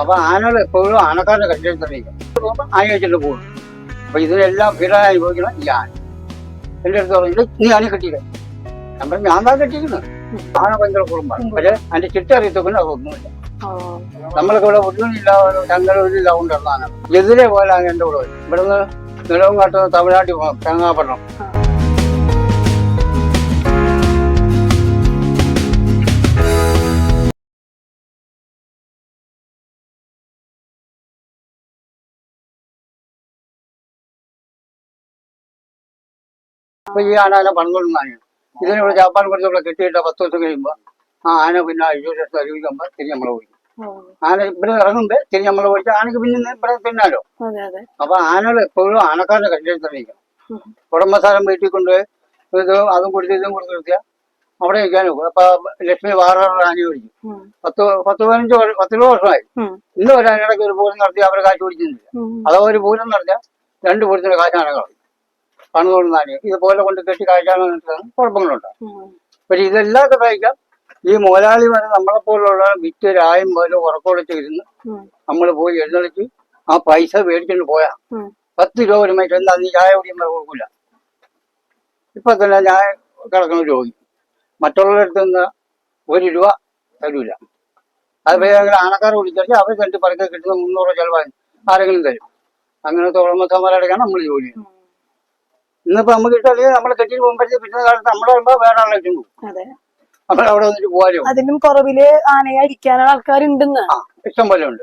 അപ്പൊ ആനകൾ എപ്പോഴും ആനക്കാരുടെ കട്ടിൽ തന്നെ പോകുമ്പോ ആന വെച്ചിട്ട് പോകും. അപ്പൊ ഇതിനെല്ലാം പീഡനം അനുഭവിക്കണം ഈ ആന. എന്റെ അടുത്ത് പറഞ്ഞു നീ ആന കെട്ടിയില്ല? ഞാൻ പറഞ്ഞു ഞാൻ താ കെട്ടിയിരുന്നു ആന ഭയങ്കര കുടുംബമാണ് പക്ഷെ അതിന്റെ ചിട്ടറിയത്തൊക്കെ അതൊന്നുമില്ല ഓ. നമ്മൾക്ക് ഇവിടെ ഒന്നുമില്ല ചങ്ങലൂരില്ല കൊണ്ടുള്ളതാണ് എതിരെ പോലെ എന്റെ കൂടെ ഇവിടെ ഇവിടുന്ന് നിലവും കാട്ടുന്ന തമിഴ്നാട്ടിൽ പോകാം തേങ്ങാപ്പട്ടണം അപ്പൊ ഈ ആന പണികൊണ്ടാണ് ഇതിനിവിടെ ജാപ്പാൻ ഇവിടെ കെട്ടിയിട്ട് പത്ത് ദിവസം കഴിയുമ്പോ ആ ആന പിന്നെ ഇരുപത് ലക്ഷം അറിയിക്കുമ്പോ തിരിഞ്ഞ് നമ്മളെ പോയി ആന ഇവിടെ ഇറങ്ങുമ്പോ തിരിഞ്ഞ് നമ്മളെ പോയിട്ട് ആനക്ക് പിന്നെ ഇവിടെ പിന്നാലോ. അപ്പൊ ആനകൾ എപ്പോഴും ആനക്കാരനെ കണ്ടിൽ തന്നെ ഉടമസ്ഥാനം വീട്ടിൽ കൊണ്ടുപോയി ഇത് അതും കൊടുത്ത് ഇതും കൊടുത്ത് നിർത്തിയാൽ അവിടെ നിൽക്കാൻ നോക്കും അപ്പൊ ലക്ഷ്മി വാറാറ് ആന പിടിക്കും. പത്ത് പത്ത് പതിനഞ്ച് വർഷം പത്തിരുപത് വർഷമായി. ഇന്ന് ഒരു ആനയുടെ ഒരു പൂരം നടത്തി അവരെ കാറ്റ് പിടിക്കുന്നില്ല. അതോ അഥവാ ഒരു പൂരം നടത്തിയാൽ രണ്ട് പൂരത്തിന്റെ കാശാണ് കളയും പണം കൊണ്ട് ഇതുപോലെ കൊണ്ട് കെട്ടി കാഴ്ചാണ് കുഴപ്പങ്ങളുണ്ട്. പക്ഷെ ഇതെല്ലാം കഴിക്കാം ഈ മുതലാളിമാരെ നമ്മളെ പോലുള്ള വിറ്റ് രായം പോലെ ഉറക്കോളിച്ച് ഇരുന്ന്. നമ്മൾ പോയി എഴുന്നള്ളിച്ച് ആ പൈസ മേടിച്ചിട്ട് പോയാ. പത്ത് രൂപ ഒരു മൈറ്റ് എന്താ നീ ചായ കുടിക്കുമ്പോൾ കൊടുക്കില്ല ഇപ്പൊ തന്നെ ഞാൻ കിടക്കുന്ന രോഗി. മറ്റുള്ളവരുടെ അടുത്ത് നിന്ന് ഒരു രൂപ തരൂല. അത് വേഗം ആണക്കാർ വിളിച്ചാൽ അവർ കണ്ടിട്ട് പരക്കെ കിട്ടുന്ന മുന്നൂറ് ചിലവായി. ആരെങ്കിലും തരും. അങ്ങനത്തെ ഉടമസ്ഥന്മാരടക്കാണ് നമ്മൾ ജോലി ചെയ്യുന്നത്. ഇന്നിപ്പോ നമുക്ക് ഇഷ്ടമല്ലെങ്കിൽ നമ്മളെ കെട്ടി പോകുമ്പോഴത്തേക്ക് പിറ്റേ കാലത്ത് നമ്മളെ വരുമ്പോ വേറെ ആളെ കിട്ടും അതെ. നമ്മൾ അവിടെ വന്നിട്ട് പോകാനോ അതിനും കുറവിൽ ആനയെ അടിക്കാനുള്ള ആൾക്കാരുണ്ടെന്ന്. ഇഷ്ടം പോലെ ഉണ്ട്.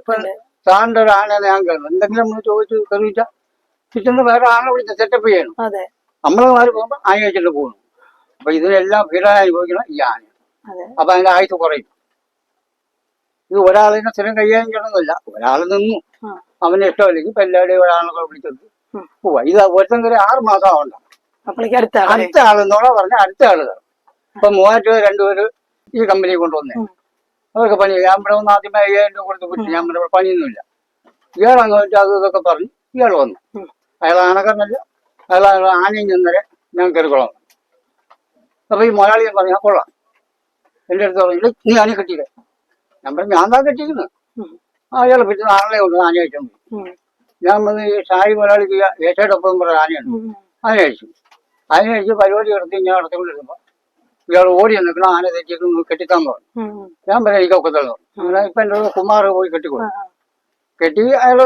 സാറിന്റെ ഒരു ആന ഞാൻ കയറുന്നു എന്തെങ്കിലും നമ്മൾ ചോദിച്ചു കറിയിച്ച കിട്ടുന്ന വേറെ ആളെ വിളിച്ച് സെറ്റപ്പ് ചെയ്യണം. നമ്മളെ മാറി പോകുമ്പോ ആന വെച്ചിട്ട് പോകുന്നു അപ്പൊ ഇതിനെല്ലാം പീഡനം അനുഭവിക്കണം ഈ ആന. അപ്പൊ അതിന്റെ ആയുസ് കുറയും. ഇത് ഒരാളിനെ സ്ഥിരം കൈകാര്യം ചെയ്യണമെന്നില്ല. ഒരാൾ നിന്നു. അവന് ഇഷ്ടമല്ലെങ്കിൽ ഇപ്പൊ എല്ലാവരുടെയും ഒരാളെ വിളിച്ചിട്ട് ഉം. പോവാ. ഇത് ഒരുത്തം കയറി ആറ് മാസം ആവണ്ട. അപ്പോഴേക്ക് അടുത്ത ആൾ അടുത്ത ആളെന്നോടെ പറഞ്ഞ അടുത്ത ആൾ കയറും ഇപ്പൊ മൂവായിരം രൂപ രണ്ടുപേര് ഈ കമ്പനി കൊണ്ടുവന്നേ. അവർക്ക് പണി ഞാൻ ഇവിടെ വന്ന് ആദ്യമേ അയ്യായിരം രൂപ കൊടുത്ത് വിട്ടു ഞാൻ ഇവിടെ പണിയൊന്നുമില്ല. ഇയാൾ അങ്ങ് വെച്ചാൽ അത് ഇതൊക്കെ പറഞ്ഞു ഇയാൾ വന്നു. അയാൾ ആനക്കറിഞ്ഞില്ല അയാൾ ആനയും ചെന്നരെ ഞാൻ കയറിക്കൊള്ളാം അപ്പൊ ഈ മലയാളി പറഞ്ഞു "ആ, കൊള്ളാം. എന്റെ അടുത്ത് പറഞ്ഞു നീ ആന കെട്ടിയില്ലേ? ഞാൻ പറഞ്ഞു ഞാൻ താ കെട്ടിയിരുന്നു ആ അയാൾ പിന്നെ ആനയെ കൊണ്ട് ആന കഴിച്ചു ഉം. ഞാൻ വന്ന് ഈ സായി മലയാളിക്ക് ഏറ്റവും പറഞ്ഞ ആനയുണ്ട്. ആന കഴിച്ചു ആന കഴിച്ച് പരിപാടി നടത്തി ഞാൻ നടത്തിക്കൊണ്ടിരുന്നപ്പോ ഇയാൾ ഓടി നിൽക്കണം ആന തെറ്റിയൊക്കെ കെട്ടിക്കാൻ പറഞ്ഞു. ഞാൻ പറയാം എനിക്ക് ഒക്കത്തുള്ളൂ അങ്ങനെ ഇപ്പൊ കൂടെ കുമാർ പോയി ആ. കെട്ടി അയാൾ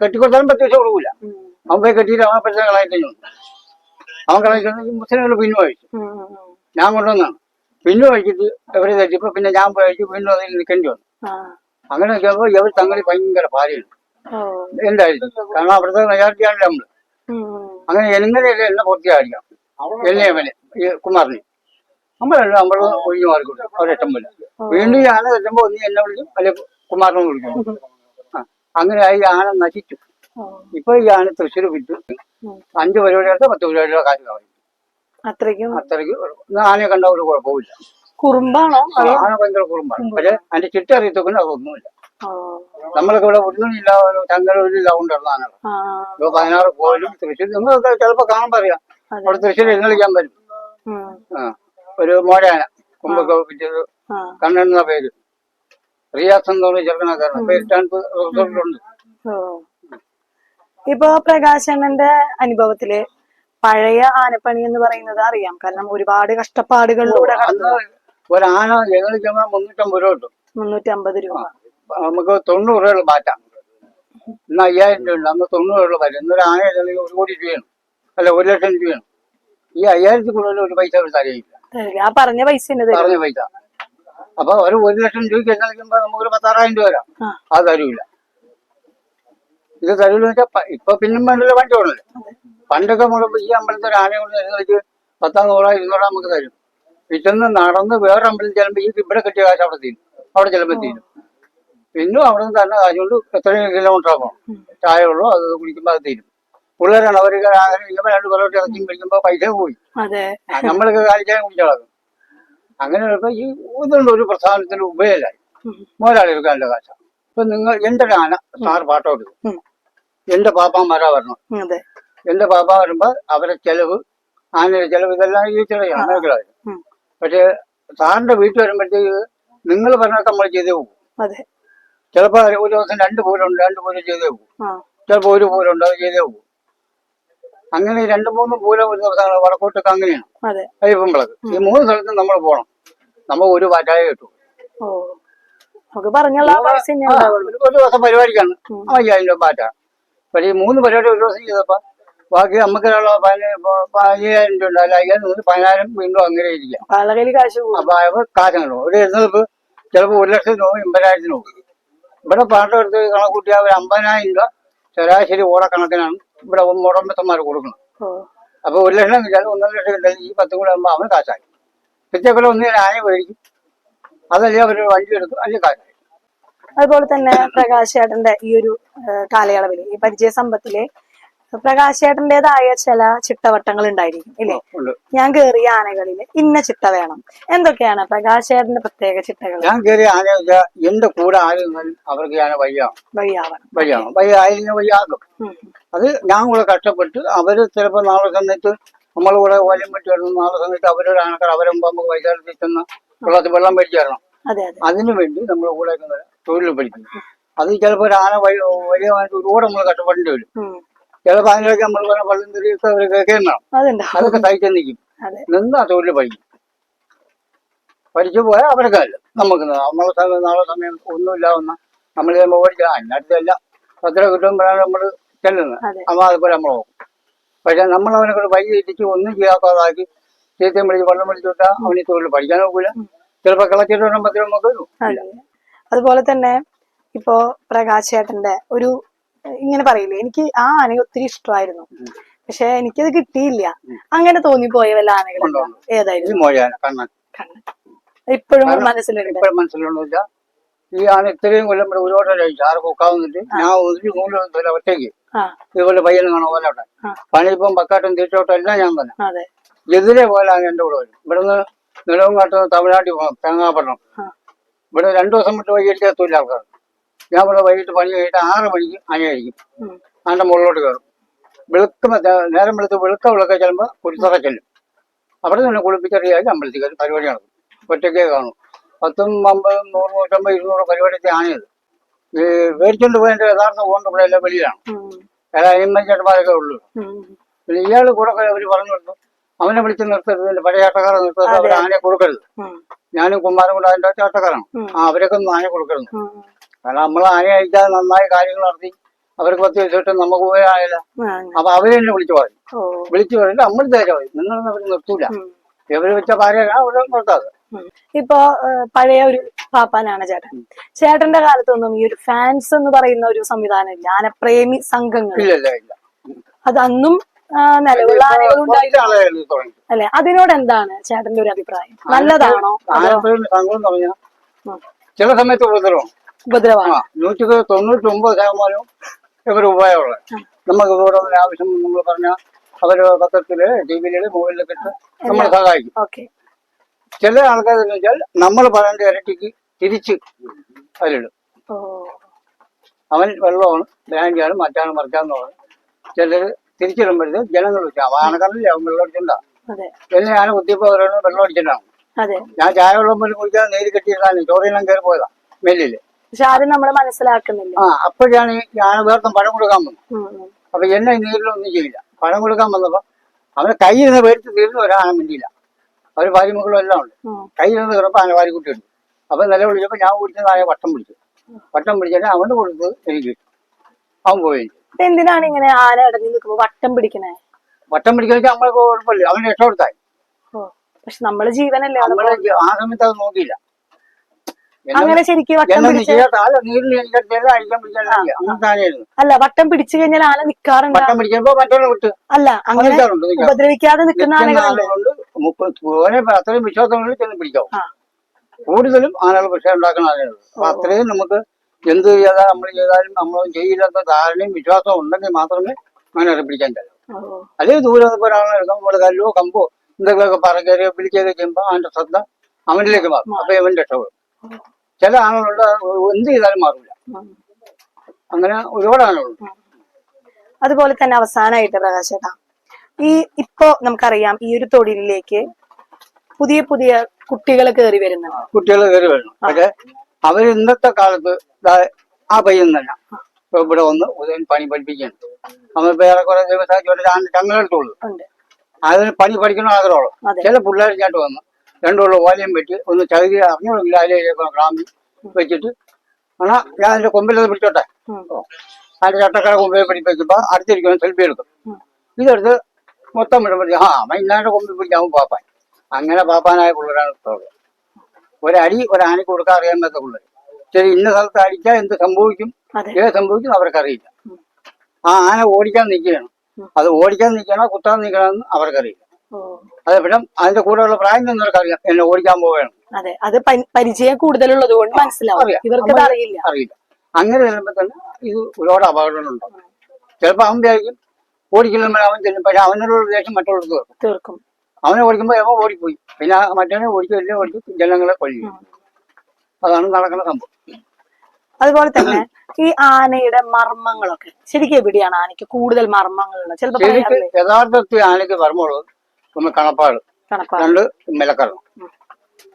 കെട്ടിക്കൊടുത്താലും പ്രത്യേകിച്ച് കൊടുക്കൂല. അവൻ പോയി കെട്ടിയിട്ട് അവൻ കളയാൻ തന്നെ അവൻ കളയിക്കുന്നത് മുസ്ലിങ്ങൾ പിന്നു കഴിച്ചു. ഞാൻ കൊണ്ടുവന്നാണ് പിന്നു കഴിച്ചിട്ട് എവിടെ തെറ്റിപ്പോ പിന്നെ ഞാൻ പോയി കഴിച്ചു പിന്നെ അതിൽ നിൽക്കേണ്ടി വന്നു. അങ്ങനെ നോക്കിയപ്പോ ഇവർ തങ്ങളിൽ ഭയങ്കര ഭാര്യയുണ്ട്. എന്തായിരിക്കും കാരണം അവിടുത്തെ മെജോറിറ്റിയാണല്ലോ നമ്മൾ. അങ്ങനെ എങ്ങനെയല്ലേ എന്നെ പൂർത്തിയായിരിക്കാം എന്നെ ഈ കുമാറിനെ. നമ്മളല്ല നമ്മൾ ഒഴിഞ്ഞു മാറിക്കൊടുക്കും ഒരറ്റം പോലെ വീണ്ടും ആന തെറ്റുമ്പോ ഒന്ന് എന്നെ വിളിക്കും അല്ലെ കുമാറിനെ വിളിക്കും. ആ. അങ്ങനെ ആയി ആന നശിച്ചു. ഇപ്പൊ ഈ ആന തൃശ്ശൂർ വിറ്റു അഞ്ചു പരിപാടിയുടെ പത്ത് പരിപാടിയുടെ കാര്യം അത്രയ്ക്കും? അത്രയ്ക്കും ആനയെ കണ്ട ഒരു കുഴപ്പമില്ല കുറുമ്പാണോ? ഭയങ്കര കുറുമ്പാണ്. പക്ഷെ അതിന്റെ ചിട്ട അറിയത്തൊക്കെ അതൊന്നുമില്ല. നമ്മളൊക്കെ ഇവിടെ കൊണ്ടുള്ള ആനകൾ ആ. ഇപ്പൊ പതിനാറ് പോയാലും തൃശ്ശൂർ നിങ്ങളൊക്കെ ചിലപ്പോ കാണാൻ പറയാം അവിടെ തൃശ്ശൂർ എഴുന്നള്ളിക്കാൻ വരും. ഒരു മോഴാന കുമ്പൊക്കെ വെച്ചത് കണ്ണെന്ന പേര്. റിയാസ് എന്ന് പറഞ്ഞ പേര് റിസോർട്ടിലുണ്ട്. ഇപ്പോ അനുഭവത്തിൽ പഴയ ആനപ്പണി എന്ന് പറയുന്നത് അറിയാം. കാരണം ഒരുപാട് കഷ്ടപ്പാടുകളിലൂടെ കടന്നു അന്ന് ഞങ്ങൾ ചെന്നാൽ മുന്നൂറ്റമ്പത് രൂപ കിട്ടും മുന്നൂറ്റി അമ്പത് രൂപ നമുക്ക് തൊണ്ണൂറ് രൂപയുള്ള മാറ്റാം. ഇന്ന് അയ്യായിരം രൂപ ഉണ്ട് അന്ന് തൊണ്ണൂറ് രൂപ മാറ്റം. ഇന്നൊരു ആന ചെന്നെങ്കിൽ ഒരു കോടി രൂപയാണ് അല്ല ഒരു ലക്ഷം രൂപയാണ് ഈ അയ്യായിരത്തി കൂടുതൽ ഒരു പൈസ അവർ തരയില്ല. ആ പറഞ്ഞ പൈസ പറഞ്ഞ പൈസ. അപ്പൊ ഒരു ഒരു ലക്ഷം രൂപയ്ക്ക് എഴുന്നള്ളിക്കുമ്പോ നമുക്കൊരു പത്താറായിരം രൂപ വരാം. അത് തരൂല. ഇത് തരൂല വെച്ചാൽ ഇപ്പൊ പിന്നും വേണ്ടല്ലോ വണ്ടി ഓടല്ലേ പണ്ടൊക്കെ നമ്മൾ ഈ അമ്പലത്തിൽ ഒരു ആനയെ കൊണ്ട് എഴുന്നള്ളിച്ച് പത്താം നൂറാ ഇരുന്നൂറാ നമുക്ക് തരും. പിറ്റന്ന് നടന്ന് വേറെ അമ്പലത്തിൽ ചെല്ലുമ്പോൾ ഈ ഇവിടെ കിട്ടിയ കാശ് അവിടെ തീരും. അവിടെ ചെല്ലുമ്പോൾ തീരും. പിന്നും അവിടെ നിന്ന് തന്നെ കാശ് കൊണ്ട് എത്രയും കിലോമീറ്റർ പോകണം ചായ ഉള്ളൂ അത് കുടിക്കുമ്പോൾ അത് തീരും. പിള്ളേരാണ് അവർ രണ്ടു രണ്ട് കൊല്ലം ഇറച്ചിയും കഴിക്കുമ്പോൾ പൈസ പോയി. നമ്മളൊക്കെ കാലിച്ചാൽ കുടിച്ചളക്കും അങ്ങനെ ഈ ഇതുകൊണ്ട് ഒരു പ്രസ്ഥാനത്തിന് ഉപയോഗമില്ലായി മോരാളി എടുക്കാനുള്ള കാശ. ഇപ്പൊ നിങ്ങൾ എന്റെ ആന സാറ് പാട്ടോട്ട് ഉം. എന്റെ പാപ്പാമാരാ വരണം എന്റെ പാപ്പ വരുമ്പോ അവരെ ചെലവ് ആനയുടെ ചെലവ് ഇതെല്ലാം ഈ ചെലവാണ് പോകും. ചിലപ്പോ ഒരു ദിവസം രണ്ട് പൂരമുണ്ട് രണ്ട് പൂരം ചെയ്തേ പോകും. ചിലപ്പോ ഒരു പൂരമുണ്ട് അത് ചെയ്തേ പോകും. അങ്ങനെ രണ്ട് മൂന്ന് പൂരം ഒരു ദിവസം വടക്കോട്ടൊക്കെ അങ്ങനെയാണ്. അതെ. അയ്യപ്പമ്പളക്ക് ഈ മൂന്ന് സ്ഥലത്തും നമ്മൾ പോകണം. നമ്മൾ ഒരു പാറ്റായ കിട്ടും. നമുക്ക് പറഞ്ഞുള്ള ഒരു ദിവസം പരിപാടിക്കാണ് അയ്യായിരം രൂപ പാറ്റ. പക്ഷേ ഈ മൂന്ന് പരിപാടി ഒരു ദിവസം ചെയ്തപ്പോ ബാക്കി നമുക്ക് അയ്യായിരം രൂപ ഉണ്ട്. അല്ല അയ്യായിരം മുതൽ പതിനായിരം വീണ്ടും അങ്ങനെ ഇരിക്കാം. കാശ് അപ്പൊ കാശുണ്ടോ. ഒരു എഴുന്നൂറ് ചിലപ്പോൾ ഒരു ലക്ഷത്തിന് പോകും എൺപതിനായിരത്തിന് പോകും ഇവിടെ പാട്ടം എടുത്ത് കണക്കൂട്ടിയാൽ ഒരു അമ്പതിനായിരം രൂപ ശരാശരി ഓടക്കണക്കിനാണ് ഇവിടെ മുടമ്പത്തന്മാർ കൊടുക്കുന്നത്. അപ്പൊ ഒരു ലക്ഷം കിട്ടിയാൽ ഒന്നര ലക്ഷം കിട്ടിയാൽ ഈ പത്തും കൂടെ ആകുമ്പോൾ അവന് കാശായി. പിറ്റേക്കൂടെ ഒന്നിനെ ആന മേടിക്കും? അതല്ലേ അവർ വണ്ടി എടുക്കും അതിന് കാശായി. അതുപോലെ തന്നെ പ്രകാശ് ചേട്ടന്റെ ഈ ഒരു കാലയളവിൽ ഈ പരിചയ സമ്പത്തിൽ പ്രകാശ് ചേട്ടന്റേതായ ചില ചിട്ടവട്ടങ്ങൾ ഉണ്ടായിരിക്കും ഇല്ലേ? ഞാൻ കേറിയ ആനകളിൽ ഇന്ന ചിട്ട വേണം. എന്തൊക്കെയാണ് പ്രകാശേട്ടന്റെ പ്രത്യേക ചിട്ടകൾ? ഞാൻ കേറിയ ആന വെച്ചാൽ എന്റെ കൂടെ ആരും അവർക്ക് ഞാൻ വയ്യാവണം വയ്യാവണം. വയ്യാം. വയ്യ വയ്യാകും അത് ഞാൻ കൂടെ കഷ്ടപ്പെട്ട് അവർ ചിലപ്പോൾ നാളെ സമയത്ത് നമ്മൾ കൂടെ വലം വെട്ടി വരണം. നാളെ സമയത്ത് അവരൊരു ആനക്കാർ അവരെ മുമ്പ് നമുക്ക് വൈകാലത്തിൽ ചെന്ന് വെള്ളത്തിൽ വെള്ളം മേടിച്ച് തരണം അതെ അതെ. അതിനു വേണ്ടി നമ്മൾ കൂടെ തൊഴിൽ പഠിക്കും. അത് ചിലപ്പോൾ ഒരു ആന വഴി വലിയ ഒരുപാട് നമ്മൾ കഷ്ടപ്പെടേണ്ടി വരും. ഉം. പാനിലൊക്കെ നമ്മൾ പറഞ്ഞ പള്ളിയും തിരിയൊക്കെ അവരൊക്കെ അതുണ്ടാവും അതൊക്കെ തയ്ക്കാൻ നിൽക്കും നിന്നാ തൊഴിൽ പഠിക്കും പഠിച്ചു പോയാൽ അവരൊക്കെ അല്ല നമുക്ക് നമ്മളെ സമയം നാളെ സമയം ഒന്നുമില്ല വന്ന നമ്മൾ ചെയ്യുമ്പോൾ പഠിക്കുക അതിനടുത്തല്ല പത്ര കിട്ടുമ്പോഴാണ് നമ്മൾ ചെല്ലുന്നത്. അപ്പോൾ അതുപോലെ നമ്മൾ പോകും. പക്ഷെ നമ്മൾ അവനെ കൊണ്ട് വൈകി ഇട്ടിച്ച് ഒന്നും ചെയ്യാത്തതാക്കി ചീത്തയും വിളിച്ച് വെള്ളം വിളിച്ചു വിട്ടാൽ അവന് തൊഴിൽ പഠിക്കാൻ നോക്കില്ല ചിലപ്പോൾ കിളച്ചിട്ട് വരുമ്പോഴത്തേക്കും നമുക്ക് അതുപോലെ തന്നെ ഇപ്പോ പ്രകാശ് ചേട്ടന്റെ ഒരു ഇങ്ങനെ പറയില്ലേ? എനിക്ക് ആ ആനയെ ഒത്തിരി ഇഷ്ടമായിരുന്നു പക്ഷെ എനിക്കത് കിട്ടിയില്ല. അങ്ങനെ തോന്നിപ്പോയ വല്ല ആനകളുണ്ടോ ഏതായിരുന്നു? ഇപ്പോഴും മനസ്സിലുണ്ട്. ഈ ആന ഇത്രയും കൊല്ലം ഇവിടെ ഒരുപാട് കഴിച്ചു ആരെ കൊക്കാവുന്നിട്ട് ഞാൻ ഒറ്റയ്ക്ക്. ഇതുപോലെ പയ്യനും കാണാൻ പോലെ അവിടെ. പണിയിപ്പം പക്കാട്ടും എല്ലാം ഞാൻ തന്നെ. എതിരെ പോലാണ് എന്റെ കൂടെ വരും. ഇവിടുന്ന് നിലവും കാട്ടുന്ന തമിഴ്നാട്ടിൽ പോകാം തേങ്ങാപ്പട്ടണം. ഇവിടെ രണ്ടു ദിവസം വിട്ട് വൈകിട്ട് എത്തൂല ആൾക്കാർ ഞാൻ ഇവിടെ വൈകിട്ട് പണി കഴിഞ്ഞിട്ട് ആറ് മണിക്ക് അനയായിരിക്കും ഉം. ആന്റെ മുകളിലോട്ട് കയറും. വെളുക്കുമ്പോൾ നേരം വെളുത്ത് വെളുക്ക വിളക്ക ചെല്ലുമ്പോൾ കുരുത്തറ ചെല്ലും. അവിടെ നിന്ന് കുളിപ്പിച്ചറിയാതെ അമ്പലത്തിൽ കയറി. പരിപാടി നടക്കും. ഒറ്റയ്ക്കേ കാണും. പത്തും അമ്പതും നൂറ് നൂറ്റമ്പത് ഇരുന്നൂറ് പരിപാടിയൊക്കെ ആണിയത് ഈ മേടിച്ചോണ്ട് പോയതിന്റെ യഥാർത്ഥ കൊണ്ട് ഇവിടെ എല്ലാം വെളിയിലാണ്. എല്ലാ അനിമച്ചേട്ടന്മാരൊക്കെ ഉള്ളൂ. പിന്നെ ഇയാൾ കൂടെ അവർ പറഞ്ഞു കൊടുത്തു. അവനെ വിളിച്ച് നിർത്തരുത്. എന്റെ പഴയ ആട്ടക്കാരെ നിർത്തരുത് അവർ ആനയെ കൊടുക്കരുത്. ഞാനും കുമാരൻ കൂടെ അതിന്റെ ആട്ടക്കാരാണ്. ആ അവരൊക്കെ ഒന്നും ആനയെ കൊടുക്കരുത്. കാരണം നമ്മൾ ആന അയച്ചാൽ നന്നായി കാര്യങ്ങൾ നടത്തി. അവർക്ക് പത്ത് വെച്ചിട്ട് നമുക്ക് പോയ ആയില്ല ആ. അപ്പൊ അവരെന്നെ വിളിച്ചു പറഞ്ഞു വിളിച്ചു പറഞ്ഞിട്ട് നമ്മൾ പറയും. നിങ്ങളൊന്നും അവർ നിർത്തൂല. എവര് വെച്ച പാരയാണ് അവരെ നിർത്താതെ. ഇപ്പൊ പഴയ ഒരു പാപ്പാനാണ് ചേട്ടൻ. ചേട്ടന്റെ കാലത്തൊന്നും ഈ ഒരു ഫാൻസ് എന്ന് പറയുന്ന ഒരു സംവിധാനം ഇല്ല. ആനപ്രേമി സംഘങ്ങൾ. അത് അന്നും നിലവിലുള്ള ആനകളുണ്ടായിരുന്നു അല്ലെ? അതിനോട് എന്താണ് ചേട്ടന്റെ ഒരു അഭിപ്രായം? നല്ലതാണോ. ചില സമയത്ത് ഉപദ്രവം. ഉപദ്രവമാണ്. ആ നൂറ്റി തൊണ്ണൂറ്റി ഒമ്പത് ശതമാനവും ഇവർ ഉപയോഗമുള്ളത് നമുക്ക് ഇവിടെ ആവശ്യം നമ്മൾ പറഞ്ഞാൽ അവർ പത്രത്തിൽ ടി വിയിൽ മൊബൈലിലൊക്കെ ഇട്ട് നമ്മളെ സഹായിക്കും. ചില ആൾക്കാർ വെച്ചാൽ നമ്മൾ പറയേണ്ട ഇരട്ടിക്ക് തിരിച്ച് അതിലിടും. അവൻ വെള്ളമാണ് ബ്രാൻഡിയാണ് മറ്റാണ് മറിച്ചാന്ന് പറഞ്ഞു ചിലർ തിരിച്ചിടുമ്പോഴത്തേക്ക് ജനങ്ങൾ വെച്ചാൽ അവൻ ആണക്കാരല്ലേ അവൻ വെള്ളം അടിച്ചിട്ടുണ്ടാ? എന്നെ ഞാൻ കുത്തിയപ്പോ വെള്ളം അടിച്ചിട്ടാണ്. ഞാൻ ചായ വെള്ളം പോലും കുടിക്കാതെ നേരി കെട്ടിയിരുന്നാലും ചോറിനെല്ലാം കയറി പോയതാ മെല്ലിൽ പക്ഷെ ആരും നമ്മളെ മനസ്സിലാക്കുന്നില്ല. ആ അപ്പോഴാണ് ഞാൻ വേർത്തം പഴം കൊടുക്കാൻ വന്നത്. ഉം. അപ്പൊ എന്നെ നേരിലൊന്നും ചെയ്യില്ല. പഴം കൊടുക്കാൻ വന്നപ്പോ അവനെ കയ്യിൽ നിന്ന് പേടിച്ച് തീർന്നു ഒരാണ മിണ്ടിയില്ല. അവർ ഭാര്യമക്കളും എല്ലാം ഉണ്ട്. കയ്യിൽ നിന്ന് കിടപ്പോ ആന വാരി കുട്ടി എടുത്തു അപ്പൊ നില വിളിച്ചപ്പോ ഞാൻ കുടിച്ചതായ വട്ടം പിടിച്ചു. വട്ടം പിടിച്ചിട്ട് അവന് കൊടുത്ത് എനിക്ക് അവൻ പോയി. എന്തിനാണ് ഇങ്ങനെ ആന അടഞ്ഞു നിൽക്കുമ്പോ വട്ടം പിടിക്കണേ? വട്ടം പിടിക്കാൻ നമ്മളെ കുഴപ്പമില്ല. അവന് രക്ഷപ്പെടുത്തായി പക്ഷെ നമ്മൾ ജീവനല്ലേ നമ്മളെ ആ സമയത്ത് അത് നോക്കിയില്ല. അങ്ങനെ ശരിക്കും വട്ടം പിടിച്ച് അല്ല വട്ടം പിടിച്ചു കഴിഞ്ഞാൽ ആന നിക്കാറുണ്ട്. അല്ല അങ്ങനെ. ഉപദ്രവിക്കാതെ നിൽക്കുന്ന ആനകളുണ്ട് അത്രയും വിശ്വാസങ്ങളിൽ ചെന്ന് പിടിക്കാവും കൂടുതലും ആനകൾ പക്ഷേ ഉണ്ടാക്കുന്ന ആനകൾ അപ്പൊ അത്രയും നമുക്ക് എന്ത് ചെയ്താൽ നമ്മൾ ചെയ്താലും നമ്മൾ ചെയ്യില്ലാത്ത ധാരണയും വിശ്വാസവും ഉണ്ടെങ്കിൽ മാത്രമേ അങ്ങനെ പിടിക്കാൻ കഴിയൂ. അല്ലെങ്കിൽ ദൂരെ ഒരാളെ എടുക്കാം നമ്മൾ കല്ലോ കമ്പോ എന്തെങ്കിലുമൊക്കെ പറക്കയോ പിടിക്കുകയൊക്കെ ചെയ്യുമ്പോൾ അവന്റെ ശ്രദ്ധ അവനിലേക്ക് മാറും. അപ്പൊ ഇവൻ രക്ഷപ്പെടും. ചില ആളുകളുണ്ട് എന്ത് ചെയ്താലും മാറില്ല. അങ്ങനെ ഒരുപാട് ആളുകളുണ്ട്. അതുപോലെ തന്നെ അവസാനമായിട്ട് പ്രകാശേട്ടാ ഈ ഇപ്പോ നമുക്കറിയാം ഈ ഒരു തൊഴിലിലേക്ക് പുതിയ പുതിയ കുട്ടികൾ കയറി വരുന്ന കുട്ടികൾ കയറി വരുന്നു. പക്ഷെ അവർ ഇന്നത്തെ കാലത്ത് ആ പയ്യൻ തന്നെ ഇവിടെ വന്ന് ഉദയൻ പണി പഠിപ്പിക്കുകയാണ്. നമ്മൾ വേറെ കുറെ ദിവസം ഞങ്ങളെടുത്തുള്ളൂ അതിന് പണി പഠിക്കണോ ആഗ്രഹമുള്ളൂ. അതെ. ചില പിള്ളേർ ഇങ്ങോട്ട് വന്ന്. രണ്ടുള്ള ഓലയും വെച്ച് ഒന്ന് ചകിരി അറിഞ്ഞില്ല അതിലേക്ക് ഗ്രാമിൽ വെച്ചിട്ട്. ആണാ ഞാൻ അതിന്റെ കൊമ്പിലത് പിടിച്ചോട്ടെ. അതിന്റെ ചട്ടക്കാരെ കൊമ്പിൽ പിടിപ്പിച്ചപ്പോ അടുത്തിരിക്കുന്ന സെൽഫി എടുക്കും. ഇതെടുത്ത് മൊത്തം വിടുമ്പോഴേ ആ അമ്മ ഇന്നാന്റെ കൊമ്പിൽ പിടിക്കാൻ പാപ്പാൻ. അങ്ങനെ പാപ്പാനായ പിള്ളേരാണ് ഇഷ്ടമുള്ളത് ഒരടി ഒരാനയ്ക്ക് കൊടുക്കാൻ പറ്റാത്ത പിള്ളേർ ശരി ഇന്ന സ്ഥലത്ത് അടിച്ചാൽ എന്ത് സംഭവിക്കും? ഏത് സംഭവിക്കും അവർക്കറിയില്ല. ആ ആന ഓടിക്കാൻ നിൽക്കുകയാണ്. അത് ഓടിക്കാൻ നിൽക്കണോ കുത്താൻ നിൽക്കണമെന്ന് അവർക്കറിയില്ല. അത് പിന്നെ അതിന്റെ കൂടെയുള്ള പ്രായം തന്നെ അറിയാം എന്നെ ഓടിക്കാൻ പോവുകയാണ്. അതെ അത് പരിചയം കൂടുതലുള്ളത് കൊണ്ട് മനസ്സിലാവും. അറിയാം. അറിയില്ല അറിയില്ല. അങ്ങനെ വരുമ്പോ തന്നെ ഇത് ഒരുപാട് അപകടങ്ങളുണ്ടാവും. ചിലപ്പോ അവൻ വിചാരിക്കും ഓടിക്കുമ്പോൾ അവൻ ചെല്ലും പക്ഷെ അവനോടുള്ള ദേഷ്യം മറ്റുള്ളവർക്ക് തീർക്കും. തീർക്കും. അവനെ ഓടിക്കുമ്പോ എവ ഓടിപ്പോയി. പിന്നെ മറ്റവനെ ഓടിക്കും എല്ലാം ഓടിക്കും ജനങ്ങളെ കൊല്ലും. അതാണ് നടക്കുന്ന സംഭവം. അതുപോലെ തന്നെ ഈ ആനയുടെ മർമ്മങ്ങളൊക്കെ ശരിക്കും എവിടെയാണ് ആനയ്ക്ക് കൂടുതൽ മർമ്മങ്ങളുള്ളത്? ചിലപ്പോൾ യഥാർത്ഥത്തിൽ ആനയ്ക്ക് വർമ്മമുള്ളത് ഒന്ന് കണപ്പാട്. രണ്ട് മിലക്കടണം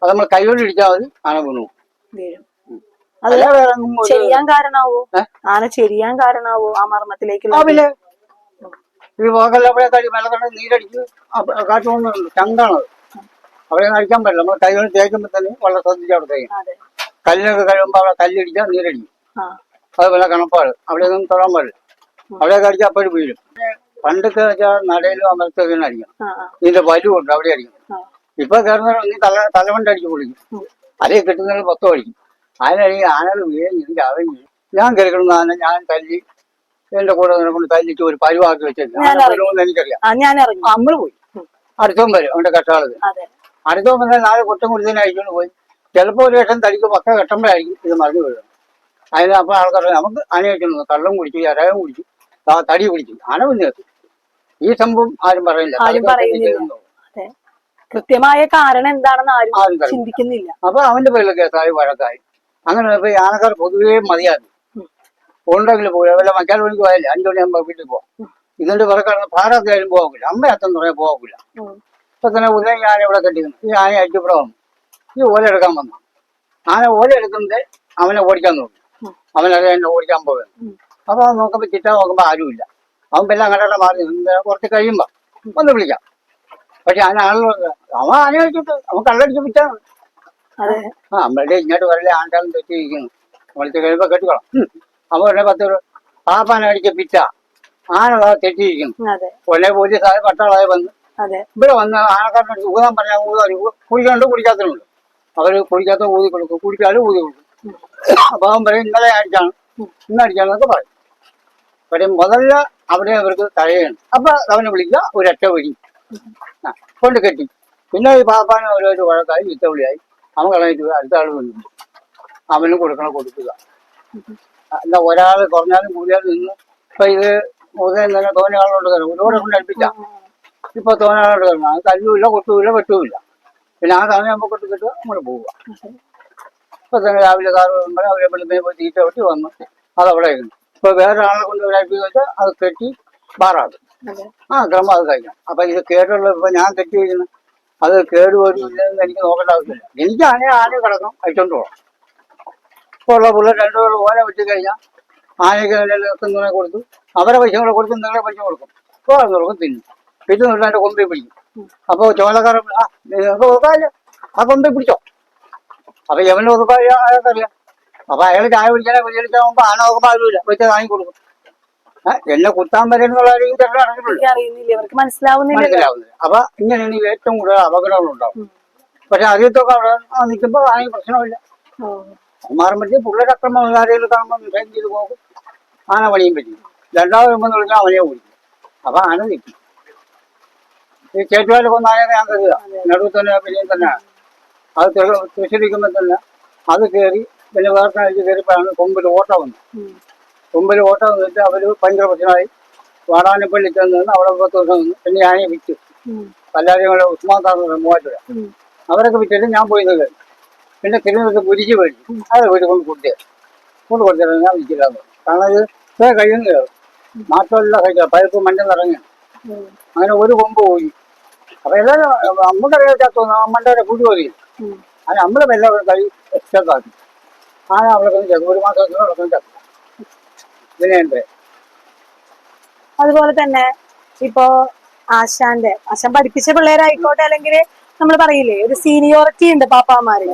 അത് നമ്മൾ കൈകൊണ്ട് ഇടിച്ചാൽ മതി ആന വീണു പോകും. വീഴും അത് അല്ല വേറെ ഒന്നും ഒരു- ചെരിയാൻ കാരണാവോ ഏ? ആന ചെരിയാൻ കാരണാവോ ആ മർമ്മത്തിലേക്ക് ആ പിന്നെ ഈ പോകല്ല അവിടെ കഴി മെലക്കണ്ട നീരടിച്ച് കാറ്റ് കൊണ്ടുണ്ട് ചങ്കാണത് അവിടെ അടിക്കാൻ പറ്റില്ല. നമ്മൾ കൈകൊണ്ട് തേക്കുമ്പോൾ തന്നെ വളരെ ശ്രദ്ധിച്ച് അവിടെ തേക്കും. അതെ. കല്ലിനൊക്കെ കഴിയുമ്പോൾ അവിടെ കല്ലടിച്ചാൽ നീരടിക്കും. ആ. അതുപോലെ കണപ്പാട്. അവിടെ ഒന്നും തൊടാൻ പാടില്ല. അവിടെ അടിച്ചാൽ അപ്പോഴും വീഴും. പണ്ടൊക്കെ വെച്ചാൽ നടയിലും അമർത്തൊക്കെ അടിക്കണം ഇതിന്റെ വലുവുണ്ട് അവിടെ അടിക്കണം ഇപ്പൊ കയറുന്ന നീ തല തലവണ്ട് അടിച്ച് പൊളിക്കും. അതേ കിട്ടുന്നത് പത്തോ അടിക്കും ആനടി ആനകൾ വീഴും എനിക്ക് അവൻ ഞാൻ കിടക്കുന്ന ആന ഞാൻ തല്ലി എന്റെ കൂടെ കൊണ്ട് തല്ലിട്ട് ഒരു പരുവാക്കി വെച്ചിരുന്നു എനിക്കറിയാം. അമ്മ പോയി. അടുത്തോം വരും അവന്റെ കട്ടാളത് അടുത്തോം വന്നാൽ നാളെ കൊട്ടം കുടിച്ചതിനെ പോയി. ചിലപ്പോൾ ഒരു ലക്ഷം തടിക്ക് പക്ക കെട്ടുമ്പോഴായിരിക്കും ഇത് മറിഞ്ഞു വീഴുന്നത് അതിന് അപ്പൊ ആൾക്കാർ നമുക്ക് ആന വെക്കുന്നു കള്ളം കുടിച്ചു ചരകം കുടിച്ചു. തടി കുടിച്ചു ആന പിന്നെ ഈ സംഭവം ആരും പറയില്ല. ആരും പറയുന്നില്ല. അതെ. കൃത്യമായ കാരണം എന്താണെന്ന് ആരും ചിന്തിക്കുന്നില്ല. അപ്പൊ അവന്റെ പേരിൽ കേസായി വഴക്കായി. അങ്ങനെ ഇപ്പൊ യാനക്കാർ ആനക്കാർ പൊതുവേ മതിയാക്കി. ഉണ്ടെങ്കിൽ പോയി. വല്ല മറ്റാൾ മണിക്ക് പോയാലേ അഞ്ചു മണിയാകുമ്പോ വീട്ടിൽ പോവാം. ഇതിന്റെ പിറക്കാണ് ഭാരതത്തിലായാലും പോകില്ല അമ്മ അത്തം പറയാൻ പോകില്ല. ഇപ്പൊ തന്നെ ഉദയം ഞാൻ ഇവിടെ കെട്ടിക്കുന്നു ഈ ആന ഇവിടെ വന്നു. ഈ ഓല എടുക്കാൻ വന്നു. ആന ഓല എടുക്കുന്നത് അവനെ ഓടിക്കാൻ നോക്കി. അവനെ എന്നെ ഓടിക്കാൻ പോകുന്നു. അപ്പൊ നോക്കുമ്പോ ചിറ്റ നോക്കുമ്പോ ആരുമില്ല. അവൻ പിന്നെ അങ്ങോട്ട് മാറി കുറച്ച് കഴിയുമ്പോ ഒന്ന് വിളിക്കാം. പക്ഷെ ആന ആളുകൾ അവൻ ആന അവൻ കള്ളടിച്ച് വിറ്റാണ് ആ നമ്മളുടെ ഇങ്ങോട്ട് വരല്ലേ ആണ്ടാലും തെറ്റിയിരിക്കുന്നു. വിളിച്ച് കഴിയുമ്പോ കെട്ടിക്കോളാം. അവൻ ഉടനെ പത്ത് രൂപ പാപ്പാന അടിച്ച പിറ്റ ആന തെറ്റിയിരിക്കുന്നു. ഉടനെ പോലീസ് ആയ പട്ടാളായി വന്ന്. ഇവിടെ വന്ന് ആനക്കാരനെ ഊതാൻ പറഞ്ഞാൽ ഊതാൻ കുടിക്കാണ്ട് കുടിക്കാത്തതുണ്ട് അവർ കുടിക്കാത്ത ഊതി കൊടുക്കും. കുടിക്കാതെ ഊതി കൊടുക്കും. അപ്പൊ അവൻ പറയും ഇന്നലെ അടിച്ചാണ്. ഇന്ന് അടിച്ചാണെന്നൊക്കെ പറയും. പക്ഷെ മുതല അവിടെ അവർക്ക് തഴയാണ് അപ്പൊ അവനെ വിളിക്കുക ഒരൊറ്റ ആ കൊണ്ട് കെട്ടി. പിന്നെ ഈ പാപ്പാന് ഓരോരോ വഴക്കായി വിത്തവിളിയായി. അവൻ കളഞ്ഞിട്ട് അടുത്ത ആൾ വന്നു. അവനും കൊടുക്കണം കൊടുക്കുക. അല്ല ഒരാൾ കുറഞ്ഞാലും കൂടിയാലും നിന്ന് ഇപ്പൊ ഇത് ഉദയം തന്നെ തോന്നിയ ആളുകൊണ്ട് കയറും ഒരുപാട് കൊണ്ട് അടുപ്പിച്ച. ഇപ്പൊ തോന്നാനായിട്ട് കയറണം അത് തല്ലുമില്ല കൊട്ടുമില്ല വെട്ടുമില്ല. പിന്നെ ആ സമയമാകുമ്പോൾ കൊണ്ട് കിട്ടുക നമ്മൾ പോവുക. ഇപ്പൊ തന്നെ രാവിലെ കാറ് വരുമ്പോൾ അവരെ വെളുപ്പിനെ പോയി തീറ്റ വെട്ടി വന്നു. അത് അവിടെ ഇരുന്നു. ഇപ്പൊ വേറെ ആളെ കൊണ്ട് കഴിപ്പിക്കുക വെച്ചാൽ അത് കെട്ടി ബാറാകും ആ ക്രമം അത് കഴിക്കണം അപ്പൊ ഇത് കേടുള്ള ഇപ്പൊ ഞാൻ കെട്ടി വെക്കുന്നു അത് കേടുവരില്ലെന്ന് എനിക്ക് നോക്കേണ്ട ആവശ്യമില്ല. എനിക്ക് ആനയെ ആനയെ കിടക്കണം അയച്ചോണ്ട് പോകണം ഇപ്പൊ ഉള്ള പിള്ളേർ പേർ ഓല വെച്ച് കഴിഞ്ഞാൽ ആനയ്ക്ക് നിർത്തുന്നതിനെ കൊടുത്തു. അവരെ പൈസ കൂടെ കൊടുത്തു നിങ്ങളെ പൈസ കൊടുക്കും. ഇപ്പോൾ കൊടുക്കും തിന്നും. പിന്നെ നിന്നിട്ട് അതിന്റെ കൊമ്പി പിടിക്കും. അപ്പൊ ചോലക്കാരൻ ആ കൊമ്പി ഒതുക്കാല്ല ആ കൊമ്പിൽ പിടിച്ചോ. അപ്പൊ എവന് ഒതുക്കാൻ അയാൾക്കറിയാം. അപ്പൊ അയാൾ ചായ കുടിക്കാനെ കുടിച്ചാകുമ്പോ ആന നോക്കുമ്പോ ആരുമില്ല വെച്ച് വാങ്ങി കൊടുക്കും. ആ, എന്നെ കുത്താൻ വരുന്നുള്ള അറിയുന്നില്ല. മനസ്സിലാവുന്നില്ല. അപ്പൊ ഇങ്ങനെയാണ് ഏറ്റവും കൂടുതൽ അപകടങ്ങൾ ഉണ്ടാവും. പക്ഷെ അറിയത്തൊക്കെ അവിടെ നിൽക്കുമ്പോ ആണെങ്കിൽ പ്രശ്നമില്ല. മാറും മാറുമ്പോഴത്തേക്ക് പുള്ളേർ അക്രമം ആരെങ്കിലും കാണുമ്പോൾ ഡിസൈൻ ചെയ്ത് പോകും. ആന പണിയും പറ്റും രണ്ടാമത് വരുമ്പോൾ വിളിച്ചാൽ അവനെ ഓടിക്കും. അപ്പൊ ആന നിൽക്കും. ഈ ചേറ്റുവാലൊക്കെ കൊന്നായ ഞാൻ കരുതുക നടുവ് തന്നെ പിന്നെയും തന്നെയാണ് അത് തൃശ്ശൂരിക്കുമ്പോൾ തന്നെ അത് കയറി പിന്നെ വേറെ അഴിച്ച് കയറിയപ്പോഴാണ് കൊമ്പിൽ ഓട്ട വന്നത്. കൊമ്പിൽ ഓട്ടം വന്നിട്ട് അവർ ഭയങ്കര പ്രശ്നമായി. വാടാനപ്പള്ളി ചെന്ന് അവിടെ പത്ത് ദിവസം നിന്ന് പിന്നെ ഞാനേ വിറ്റു. എല്ലാവരും കൂടെ ഉസ്മാൻ മൂവാറ്റുപുഴ. ഉം. അവരൊക്കെ വിറ്റിട്ട് ഞാൻ പോയി നിൽക്കുക പിന്നെ തിരുവനന്തപുരത്ത് കുരിശ് മേടിച്ചു അത് വീട്ടിൽ കൊണ്ട് കൊടുത്തേ കൊണ്ട് കൊടുത്തിട്ട് ഞാൻ പറഞ്ഞു. കാരണം ഇത് ഇത്ര കഴിയുന്ന മാറ്റമല്ല കഴിക്കുക പഴുപ്പ് മണ്ണിൽ നിറഞ്ഞു. അങ്ങനെ ഒരു കൊമ്പ് പോയി. അപ്പൊ എല്ലാവരും നമുക്കറിയാത്ത അമ്മന്റെ കൂടി പോയി. അത് നമ്മൾ എല്ലാവരും കഴി എക്സ്ട്രാക്കി ആന അവിടെ കിടക്കും ഒരു മാസം കിടക്കും ചത്തു അതുപോലെ തന്നെ ഇപ്പോ ആശാന്റെ ആശാൻ പഠിപ്പിച്ച പിള്ളേരായിക്കോട്ടെ അല്ലെങ്കിൽ നമ്മൾ പറയില്ലേ ഒരു സീനിയോറിറ്റി ഉണ്ട് പാപ്പാമാരിൽ.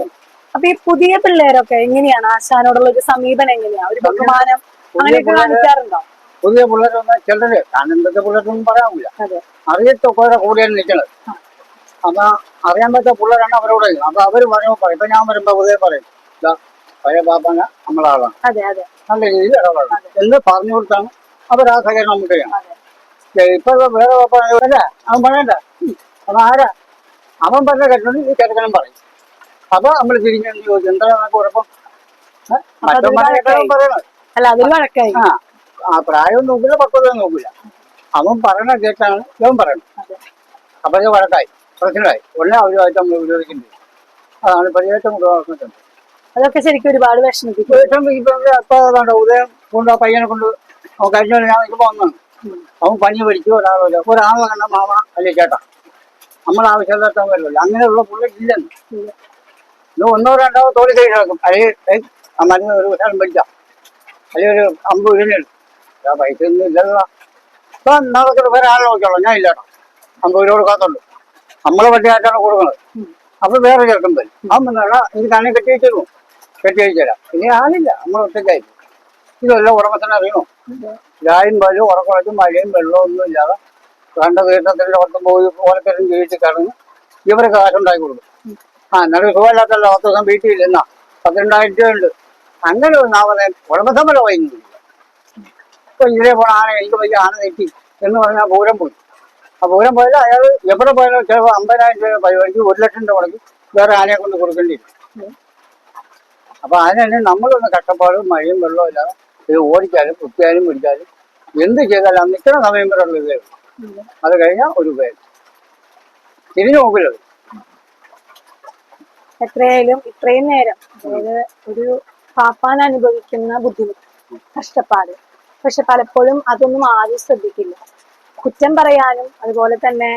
അപ്പൊ ഈ പുതിയ പിള്ളേരൊക്കെ എങ്ങനെയാണ്? ആശാനോടുള്ള ഒരു സമീപനം എങ്ങനെയാ? ഒരു ബഹുമാനം അങ്ങനെയൊക്കെ കാണിക്കാറുണ്ടോ? പുതിയ പിള്ളേരൊന്നും ചിലര് അനന്തത്തെ പിള്ളേരൊന്നും പറയാമില്ല അറിയത്തൊക്കെ കൂടെയാണ് നിൽക്കണത്. അപ്പൊ അറിയാൻ പറ്റാത്ത പിള്ളേരാണ് അവരോട്. അപ്പൊ അവർ പറയുമ്പോ പറയും. ഇപ്പൊ ഞാൻ വരുമ്പോ പുതിയ പറയും. "ദാ, പഴയ പാപ്പാന അതെ നല്ല രീതിയിൽ ഇടപെടണം. എന്ന് പറഞ്ഞു കൊടുത്താണ് അവർ ആ സഹകരണം ചെയ്യണം ഇപ്പൊ വേറെ അവൻ പറയണ്ട. അവൻ ആരാ? അവൻ പറഞ്ഞ കേട്ടോണ്ട് ഈ കേൾക്കണം പറയും. അപ്പൊ നമ്മൾ തിരിഞ്ഞു ചോദിച്ചു എന്താ കുഴപ്പം? കേട്ടവൻ പറയണത് ആ പ്രായം നോക്കില്ല പക്വത നോക്കില്ല. അവൻ പറയണ കേട്ടാണ് ഇവൻ പറയണം. അപ്പൊ വഴക്കായി പ്രശ്നമായി. ഉടനെ അവരുമായിട്ട് നമ്മൾ ഉപയോഗിക്കേണ്ടി. അതാണ് പരിചയറ്റം കൊണ്ടുപോകുന്നത് അതൊക്കെ ശരിക്കും ഒരുപാട് വിഷമിപ്പിക്കും ഉദയം കൊണ്ട് ആ പയ്യനെ കൊണ്ട് കഴിഞ്ഞ ഞാൻ ഇപ്പൊ വന്നാണ് അവൻ പനി പഠിച്ചു ഒരാളില്ല ഒരാളെ കണ്ട മാമ അല്ലെ ചേട്ടാ? നമ്മൾ ആവശ്യമില്ലാത്ത വരില്ല അങ്ങനെയുള്ള പുള്ളിക്കില്ലെന്ന് ഇത് ഒന്നോ രണ്ടോ തോളി കൈ കിടക്കും. അല്ലെങ്കിൽ ആ മരുന്ന് ഒരു സ്ഥലം പഠിക്കാം അല്ലെങ്കിൽ ഒരു അമ്പത് രൂപയുണ്ട് ആ പൈസ ഒന്നും ഇല്ലല്ലോ. ഇപ്പൊ നമുക്ക് വേറെ ആളെ നോക്കിയോളൂ. ഞാൻ ഇല്ലാട്ടോ അമ്പത് രൂപ കൊടുക്കാത്തുള്ളൂ. നമ്മളെ പട്ടിയായിട്ടാണ് കൊടുക്കുന്നത്. അപ്പൊ വേറെ ചെറുക്കം വരും. അവൻ ഇത് കണ്ണി കെട്ടി വെച്ചിരുന്നു കെട്ടി തരാം ഇനി ആളില്ല. നമ്മൾ ഒറ്റയ്ക്കായി. ഇതെല്ലാം ഉടമസ്ഥനെ അറിയണോ രായും പാലും ഉറക്കുറച്ചും മഴയും വെള്ളവും ഒന്നും ഇല്ലാതെ കണ്ട വീട്ടത്തിന്റെ പുറത്തും പോയി ഓരത്തരും ജീവിച്ച് കിടന്ന് ഇവരെ കാശുണ്ടാക്കി കൊടുക്കും. ആ എന്നാലും സുഖമില്ലാത്തല്ലോ പത്ത് ദിവസം വീട്ടിൽ എന്നാ പന്ത്രണ്ടായിരം രൂപയുണ്ട് അങ്ങനെ ഒരു നാമനെ ഉടമസ്ഥൻ വരെ വൈകുന്നില്ല ഇപ്പൊ ഇതിലെ പോണ ആന എനിക്ക് വലിയ ആന തെറ്റി എന്ന് പറഞ്ഞാൽ പൂരം പോയി. ആ പൂരം പോയാൽ അയാൾ എവിടെ പോയാലും ചിലപ്പോൾ അമ്പതിനായിരം രൂപ പരിപാടിക്ക് ഒരു ലക്ഷം രൂപ മുടക്കി വേറെ ആനയെ കൊണ്ട് കൊടുക്കേണ്ടി അപ്പൊ അതിനെ നമ്മളൊന്ന് കഷ്ടപ്പാടും മഴയും വെള്ളവും ഇല്ലാതെ ഇത് ഓടിച്ചാലും കുത്തിയാലും പിടിച്ചാലും എന്ത് ചെയ്താലും നിൽക്കുന്ന സമയം വരെ ഉള്ള ഇതേ അത് കഴിഞ്ഞാൽ ഒരു പേര് തിരിഞ്ഞു നോക്കില്ലത് എത്രയായാലും ഇത്രയും നേരം അതായത് ഒരു പാപ്പാൻ അനുഭവിക്കുന്ന ബുദ്ധിമുട്ട് കഷ്ടപ്പാട്. പക്ഷെ പലപ്പോഴും അതൊന്നും ആരും ശ്രദ്ധിക്കില്ല. കുറ്റം പറയാനും അതുപോലെ തന്നെ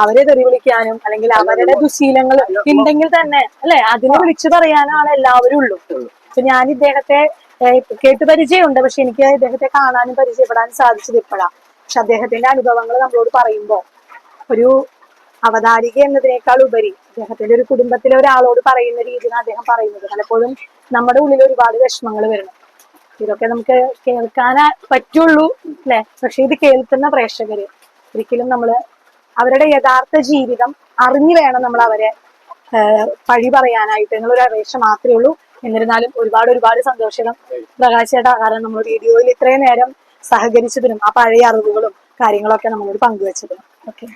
അവരെ തെറി വിളിക്കാനും അല്ലെങ്കിൽ അവരുടെ ദുശീലങ്ങൾ ഉണ്ടെങ്കിൽ തന്നെ അല്ലെ? അതിനെ വിളിച്ചു പറയാനാണ് എല്ലാവരും ഉള്ളൂ. അപ്പൊ ഞാൻ ഇദ്ദേഹത്തെ കേട്ട് പരിചയമുണ്ട്. പക്ഷെ എനിക്ക് ഇദ്ദേഹത്തെ കാണാനും പരിചയപ്പെടാനും സാധിച്ചത് ഇപ്പോഴാണ് പക്ഷെ അദ്ദേഹത്തിന്റെ അനുഭവങ്ങൾ നമ്മളോട് പറയുമ്പോ ഒരു അവതാരിക എന്നതിനേക്കാൾ ഉപരി അദ്ദേഹത്തിന്റെ ഒരു കുടുംബത്തിലെ ഒരാളോട് പറയുന്ന രീതിയിലാണ് അദ്ദേഹം പറയുന്നത്. പലപ്പോഴും നമ്മുടെ ഉള്ളിൽ ഒരുപാട് വിഷമങ്ങൾ വരുന്നു ഇതൊക്കെ നമുക്ക് കേൾക്കാനേ പറ്റുള്ളൂ അല്ലെ? പക്ഷെ ഇത് കേൾക്കുന്ന പ്രേക്ഷകര് ഒരിക്കലും നമ്മൾ അവരുടെ യഥാർത്ഥ ജീവിതം അറിഞ്ഞു വേണം നമ്മൾ അവരെ പഴി പറയാനായിട്ട് എന്നുള്ളൊരു അപേക്ഷ മാത്രമേ ഉള്ളൂ. എന്നിരുന്നാലും ഒരുപാട് ഒരുപാട് സന്തോഷം. പ്രകാശ് ചേട്ടാ കാരണം നമ്മൾ വീഡിയോയിൽ ഇത്രയും നേരം സഹകരിച്ചതിനും ആ പഴയ അറിവുകളും കാര്യങ്ങളൊക്കെ നമ്മളോട് പങ്കുവച്ചതിനും. ഓക്കെ.